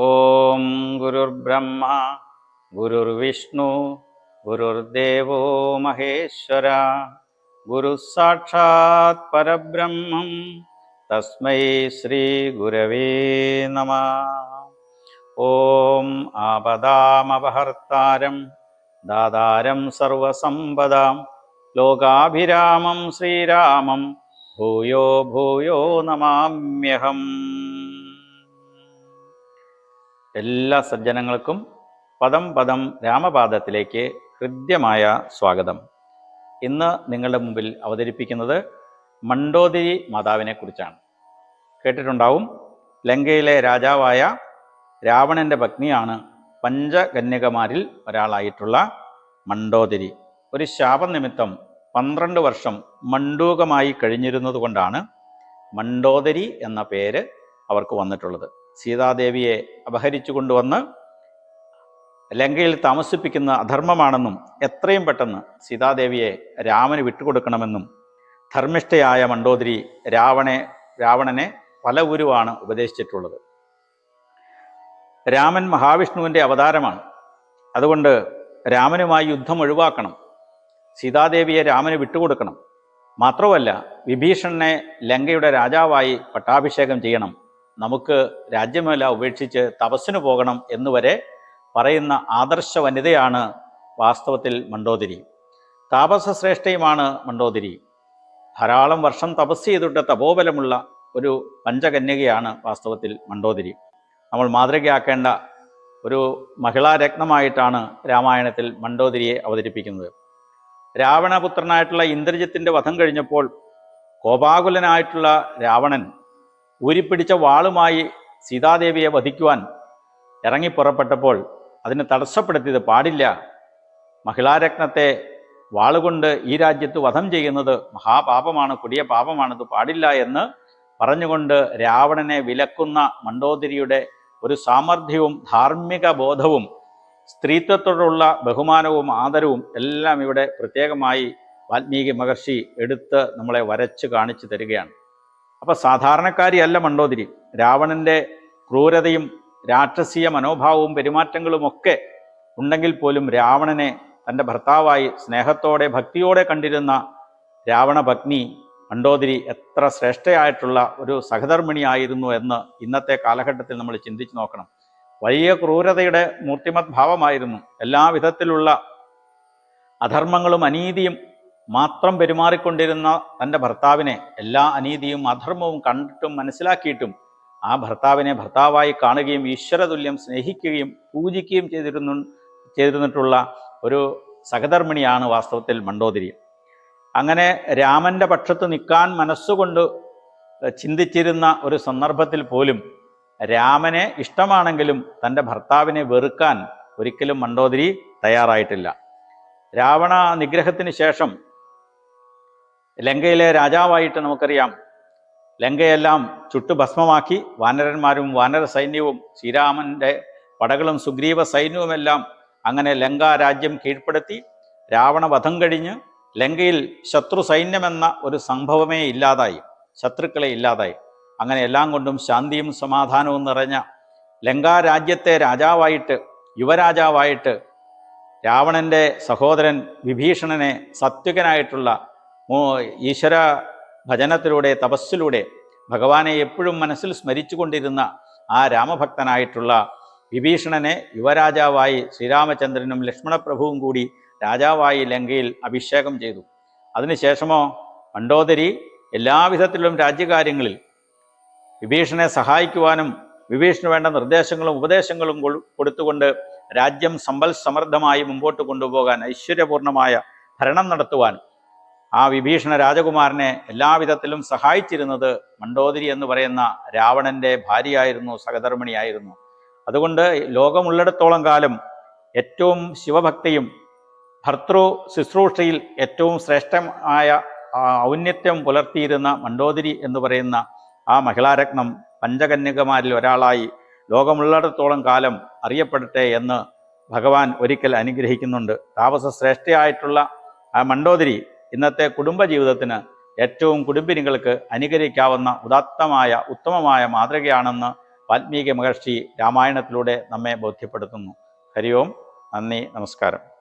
ഓം ഗുരുർബ്രഹ്മ ഗുരുർവിഷ്ണു ഗുരുർദേവോ മഹേശ്വര. ഗുരു സാക്ഷാത് പരബ്രഹ്മം തസ്മൈ ശ്രീ ഗുരവേ നമ. ഓം ആപദാമപഹർത്താരം ദാതാരം സർവസമ്പദാം ലോകാഭിരാമം ശ്രീരാമം ഭൂയോ ഭൂയോ നമാമ്യഹം. എല്ലാ സജ്ജനങ്ങൾക്കും പദം പദം രാമപാദത്തിലേക്ക് ഹൃദ്യമായ സ്വാഗതം. ഇന്ന് നിങ്ങളുടെ മുമ്പിൽ അവതരിപ്പിക്കുന്നത് മണ്ടോദരി മാതാവിനെ കുറിച്ചാണ്. കേട്ടിട്ടുണ്ടാവും? ലങ്കയിലെ രാജാവായ രാവണന്റെ പത്നിയാണ് പഞ്ചകന്യകമാരിൽ ഒരാളായിട്ടുള്ള മണ്ടോദരി ഒരു ശാപം ശാപനിമിത്തം പന്ത്രണ്ട് വർഷം മണ്ടൂകമായി കഴിഞ്ഞിരുന്നത് കൊണ്ടാണ് മണ്ടോദരി എന്ന പേര് അവർക്ക് വന്നിട്ടുള്ളത്. സീതാദേവിയെ അപഹരിച്ചു കൊണ്ടുവന്ന് ലങ്കയിൽ താമസിപ്പിക്കുന്ന അധർമ്മമാണെന്നും എത്രയും പെട്ടെന്ന് സീതാദേവിയെ രാമന് വിട്ടുകൊടുക്കണമെന്നും ധർമ്മിഷ്ഠയായ മണ്ടോദരി രാവണെ രാവണനെ പല ഗുരുവാണ് ഉപദേശിച്ചിട്ടുള്ളത്. രാമൻ മഹാവിഷ്ണുവിന്റെ അവതാരമാണ്. അതുകൊണ്ട് രാമനുമായി യുദ്ധം ഒഴിവാക്കണം. സീതാദേവിയെ രാമന് വിട്ടുകൊടുക്കണം. മാത്രമല്ല വിഭീഷണനെ ലങ്കയുടെ രാജാവായി പട്ടാഭിഷേകം ചെയ്യണം. നമുക്ക് രാജ്യമേല ഉപേക്ഷിച്ച് തപസ്സിന് പോകണം എന്നുവരെ പറയുന്ന ആദർശ വനിതയാണ് വാസ്തവത്തിൽ മണ്ടോദരി താപസശ്രേഷ്ഠയുമാണ് മണ്ടോദരി ധാരാളം വർഷം തപസ് ചെയ്തിട്ട് തപോബലമുള്ള ഒരു പഞ്ചകന്യകയാണ് വാസ്തവത്തിൽ മണ്ടോദരി നമ്മൾ മാതൃകയാക്കേണ്ട ഒരു മഹിളാരത്നമായിട്ടാണ് രാമായണത്തിൽ മണ്ടോദരിയെ അവതരിപ്പിക്കുന്നത്. രാവണപുത്രനായിട്ടുള്ള ഇന്ദ്രജിത്തിന്റെ വധം കഴിഞ്ഞപ്പോൾ കോപാകുലനായിട്ടുള്ള രാവണൻ ഊരിപ്പിടിച്ച വാളുമായി സീതാദേവിയെ വധിക്കുവാൻ ഇറങ്ങി പുറപ്പെട്ടപ്പോൾ അതിനെ തടസ്സപ്പെടുത്തിയത് പാടില്ല. മഹിളാരത്നത്തെ വാളുകൊണ്ട് ഈ രാജ്യത്ത് വധം ചെയ്യുന്നത് മഹാപാപമാണ് കൊടിയ പാപമാണത് പാടില്ല എന്ന് പറഞ്ഞുകൊണ്ട് രാവണനെ വിലക്കുന്ന മണ്ടോദരിയുടെ ഒരു സാമർഥ്യവും ധാർമ്മിക ബോധവും സ്ത്രീത്വത്തോടുള്ള ബഹുമാനവും ആദരവും എല്ലാം ഇവിടെ പ്രത്യേകമായി വാൽമീകി മഹർഷി എടുത്ത് നമ്മളെ വരച്ച് കാണിച്ചു തരികയാണ്. അപ്പൊ സാധാരണക്കാരിയല്ല മണ്ടോതിരി. രാവണന്റെ ക്രൂരതയും രാക്ഷസീയ മനോഭാവവും പെരുമാറ്റങ്ങളും ഒക്കെ ഉണ്ടെങ്കിൽ പോലും രാവണനെ തന്റെ ഭർത്താവായി സ്നേഹത്തോടെ ഭക്തിയോടെ കണ്ടിരുന്ന രാവണ പത്നി എത്ര ശ്രേഷ്ഠയായിട്ടുള്ള ഒരു സഹധർമ്മിണിയായിരുന്നു എന്ന് ഇന്നത്തെ കാലഘട്ടത്തിൽ നമ്മൾ ചിന്തിച്ചു നോക്കണം. വലിയ ക്രൂരതയുടെ മൂർത്തിമത് ഭാവമായിരുന്നു എല്ലാവിധത്തിലുള്ള അധർമ്മങ്ങളും അനീതിയും മാത്രം പെരുമാറിക്കൊണ്ടിരുന്ന തന്റെ ഭർത്താവിനെ എല്ലാ അനീതിയും അധർമ്മവും കണ്ടിട്ടും മനസ്സിലാക്കിയിട്ടും ആ ഭർത്താവിനെ ഭർത്താവായി കാണുകയും ഈശ്വരതുല്യം സ്നേഹിക്കുകയും പൂജിക്കുകയും ചെയ്തിരുന്നു ചെയ്തിരുന്നിട്ടുള്ള ഒരു സഹധർമ്മിണിയാണ് വാസ്തവത്തിൽ മണ്ടോദരി. അങ്ങനെ രാമന്റെ പക്ഷത്ത് നിൽക്കാൻ മനസ്സുകൊണ്ട് ചിന്തിച്ചിരുന്ന ഒരു സന്ദർഭത്തിൽ പോലും രാമനെ ഇഷ്ടമാണെങ്കിലും തന്റെ ഭർത്താവിനെ വെറുക്കാൻ ഒരിക്കലും മണ്ടോദരി തയ്യാറായിട്ടില്ല. രാവണ നിഗ്രഹത്തിന് ശേഷം ലങ്കയിലെ രാജാവായിട്ട് നമുക്കറിയാം. ലങ്കയെല്ലാം ചുട്ടുഭസ്മമാക്കി വാനരന്മാരും വാനര സൈന്യവും ശ്രീരാമന്റെ പടകളും സുഗ്രീവ സൈന്യവുമെല്ലാം അങ്ങനെ ലങ്ക രാജ്യം കീഴ്പ്പെടുത്തി രാവണ വധം കഴിഞ്ഞ് ലങ്കയിൽ ശത്രു സൈന്യമെന്ന ഒരു സംഭവമേ ഇല്ലാതായി. ശത്രുക്കളെ ഇല്ലാതായി. അങ്ങനെ എല്ലാം കൊണ്ടും ശാന്തിയും സമാധാനവും നിറഞ്ഞ ലങ്കാ രാജ്യത്തെ രാജാവായിട്ട് യുവരാജാവായിട്ട് രാവണന്റെ സഹോദരൻ വിഭീഷണനെ സത്യുകനായിട്ടുള്ള ഈശ്വര ഭജനത്തിലൂടെ തപസ്സിലൂടെ ഭഗവാനെ എപ്പോഴും മനസ്സിൽ സ്മരിച്ചുകൊണ്ടിരുന്ന ആ രാമഭക്തനായിട്ടുള്ള വിഭീഷണനെ യുവരാജാവായി ശ്രീരാമചന്ദ്രനും ലക്ഷ്മണപ്രഭുവും കൂടി രാജാവായി ലങ്കയിൽ അഭിഷേകം ചെയ്തു. അതിനുശേഷമോ മണ്ടോദരി എല്ലാവിധത്തിലും രാജ്യകാര്യങ്ങളിൽ വിഭീഷണനെ സഹായിക്കുവാനും വിഭീഷണു വേണ്ട നിർദ്ദേശങ്ങളും ഉപദേശങ്ങളും കൊടുത്തുകൊണ്ട് രാജ്യം സമ്പൽ സമൃദ്ധമായി മുമ്പോട്ട് കൊണ്ടുപോകാൻ ഐശ്വര്യപൂർണമായ ഭരണം നടത്തുവാൻ ആ വിഭീഷണ രാജകുമാരനെ എല്ലാവിധത്തിലും സഹായിച്ചിരുന്നത് മണ്ടോദരി എന്ന് പറയുന്ന രാവണന്റെ ഭാര്യയായിരുന്നു സഹധർമ്മിണിയായിരുന്നു. അതുകൊണ്ട് ലോകമുള്ളിടത്തോളം കാലം ഏറ്റവും ശിവഭക്തിയും ഭർത്തൃ ശുശ്രൂഷയിൽ ഏറ്റവും ശ്രേഷ്ഠമായ ഔന്നത്യം പുലർത്തിയിരുന്ന മണ്ടോദരി എന്ന് പറയുന്ന ആ മഹിളാരത്നം പഞ്ചകന്യകമാരിൽ ഒരാളായി ലോകമുള്ളിടത്തോളം കാലം അറിയപ്പെടട്ടെ എന്ന് ഭഗവാൻ ഒരിക്കൽ അനുഗ്രഹിക്കുന്നുണ്ട്. താപസശ്രേഷ്ഠയായിട്ടുള്ള ആ മണ്ടോദരി ഇന്നത്തെ കുടുംബജീവിതത്തിന് ഏറ്റവും കുടുംബിനികൾക്ക് അനുകരിക്കാവുന്ന ഉദാത്തമായ ഉത്തമമായ മാതൃകയാണെന്ന് വാൽമീകി മഹർഷി രാമായണത്തിലൂടെ നമ്മെ ബോധ്യപ്പെടുത്തുന്നു. ഹരിയോം നന്ദി നമസ്കാരം.